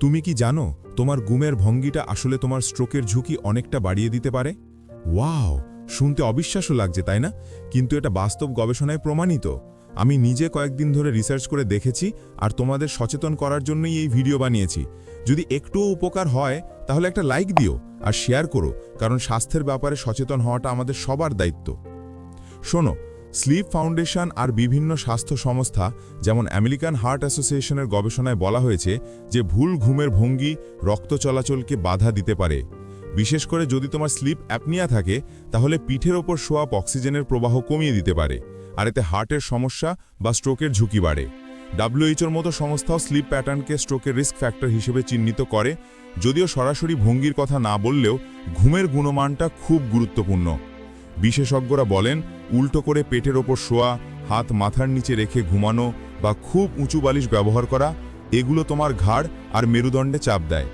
তুমি কি জানো, তোমার গুমের ভঙ্গিটা আসলে তোমার স্ট্রোকের ঝুঁকি অনেকটা বাড়িয়ে দিতে পারে? ওয়াও, শুনতে অবিশ্বাস্য লাগছে, তাই না? কিন্তু এটা বাস্তব গবেষণায় প্রমাণিত। আমি নিজে কয়েকদিন ধরে রিসার্চ করে দেখেছি আর তোমাদের সচেতন করার জন্যই এই ভিডিও বানিয়েছি। যদি একটুও উপকার হয়, তাহলে একটা লাইক দিও আর শেয়ার করো, কারণ স্বাস্থ্যের ব্যাপারে সচেতন হওয়াটা আমাদের সবার দায়িত্ব। শোনো স্লিপ ফাউন্ডেশন আর বিভিন্ন স্বাস্থ্য সংস্থা, যেমন আমেরিকান হার্ট অ্যাসোসিয়েশনের গবেষণায় বলা হয়েছে যে ভুল ঘুমের ভঙ্গি রক্ত চলাচলকে বাধা দিতে পারে। বিশেষ করে যদি তোমার স্লিপ অ্যাপনিয়া থাকে, তাহলে পিঠের ওপর শোয়াপ অক্সিজেনের প্রবাহ কমিয়ে দিতে পারে, আর এতে হার্টের সমস্যা বা স্ট্রোকের ঝুঁকি বাড়ে। ডাব্লিউএইচওর মতো সংস্থাও স্লিপ প্যাটার্নকে স্ট্রোকের রিস্ক ফ্যাক্টর হিসেবে চিহ্নিত করে, যদিও সরাসরি ভঙ্গির কথা না বললেও ঘুমের গুণমানটা খুব গুরুত্বপূর্ণ। বিশেষজ্ঞরা বলেন, উল্টো করে পেটের ওপর শোয়া, হাত মাথার নিচে রেখে ঘুমানো বা খুব উঁচু বালিশ ব্যবহার করা, এগুলো তোমার ঘাড় আর মেরুদণ্ডে চাপ দেয়।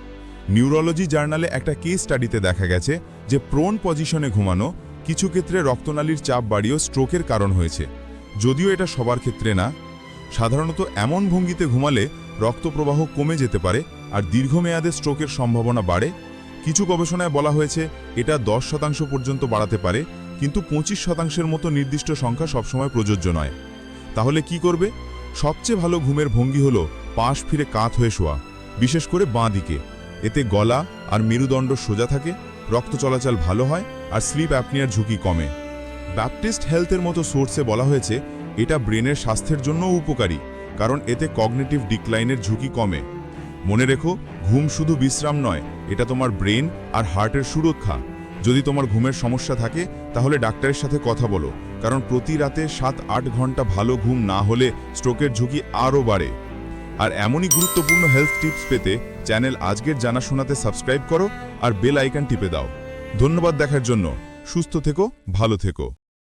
নিউরোলজি জার্নালে একটা কেস স্টাডিতে দেখা গেছে যে প্রোন পজিশনে ঘুমানো কিছু ক্ষেত্রে রক্তনালীর চাপ বাড়িয়েও স্ট্রোকের কারণ হয়েছে। যদিও এটা সবার ক্ষেত্রে না, সাধারণত এমন ভঙ্গিতে ঘুমালে রক্তপ্রবাহ কমে যেতে পারে আর দীর্ঘমেয়াদে স্ট্রোকের সম্ভাবনা বাড়ে। কিছু গবেষণায় বলা হয়েছে, এটা দশ শতাংশ পর্যন্ত বাড়াতে পারে কিন্তু পঁচিশ শতাংশের মতো নির্দিষ্ট সংখ্যা সবসময় প্রযোজ্য নয়। তাহলে কি করবে? সবচেয়ে ভালো ঘুমের ভঙ্গি হলো পাশ ফিরে কাত হয়ে শোয়া, বিশেষ করে বাঁ দিকে। এতে গলা আর মেরুদণ্ড সোজা থাকে, রক্ত চলাচল ভালো হয় আর স্লিপ অ্যাপনিয়ার ঝুঁকি কমে। ব্যাপটিস্ট হেলথের মতো সোর্সে বলা হয়েছে, এটা ব্রেনের স্বাস্থ্যের জন্যও উপকারী, কারণ এতে কগনিটিভ ডিক্লাইনের ঝুঁকি কমে। মনে রেখো, ঘুম শুধু বিশ্রাম নয়, এটা তোমার ব্রেন আর হার্টের সুরক্ষা। যদি তোমার ঘুমের সমস্যা থাকে, তাহলে ডাক্তারের সাথে কথা বলো, কারণ প্রতি রাতে সাত, আট ঘণ্টা ভালো ঘুম না হলে স্ট্রোকের ঝুঁকি আরও বাড়ে। আর এমনই গুরুত্বপূর্ণ হেলথ টিপস পেতে চ্যানেল আজকের জানাশোনাতে সাবস্ক্রাইব করো আর বেল আইকন টিপে দাও। ধন্যবাদ দেখার জন্য। সুস্থ থেকো, ভালো থেকো।